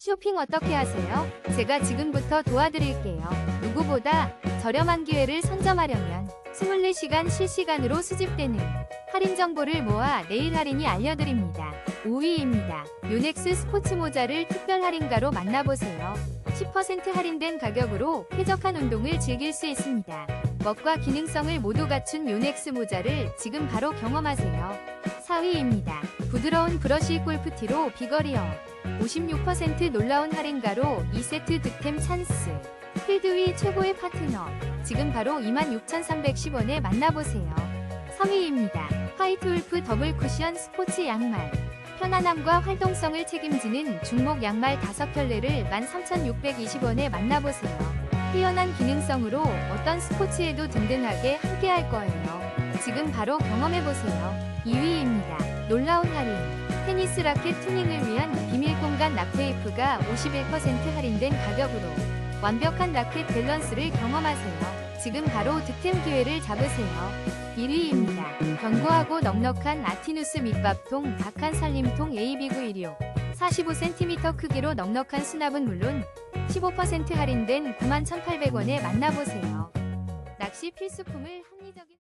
쇼핑 어떻게 하세요? 제가 지금부터 도와드릴게요. 누구보다 저렴한 기회를 선점하려면 24시간 실시간으로 수집되는 할인 정보를 모아 내일 할인이 알려드립니다. 5위입니다. 요넥스 스포츠 모자를 특별 할인가로 만나보세요. 10% 할인된 가격으로 쾌적한 운동을 즐길 수 있습니다. 멋과 기능성을 모두 갖춘 요넥스 모자를 지금 바로 경험하세요. 4위입니다. 부드러운 브러쉬 골프티로 비거리어 56% 놀라운 할인가로 2세트 득템 찬스. 필드 위 최고의 파트너. 지금 바로 26,310원에 만나보세요. 3위입니다. 화이트 울프 더블 쿠션 스포츠 양말. 편안함과 활동성을 책임지는 중목 양말 5켤레를 13,620원에 만나보세요. 뛰어난 기능성으로 어떤 스포츠에도 든든하게 함께할 거예요 지금 바로 경험해보세요 2위입니다 놀라운 할인 테니스 라켓 투닝을 위한 비밀 공간 락테이프가 51% 할인된 가격으로 완벽한 라켓 밸런스를 경험하세요. 지금 바로 득템 기회를 잡으세요. 1위입니다. 견고하고 넉넉한 아티누스 밑밥통 박한 살림통 AB916 45cm 크기로 넉넉한 수납은 물론 15% 할인된 91,800원에 만나보세요. 낚시 필수품을 합리적인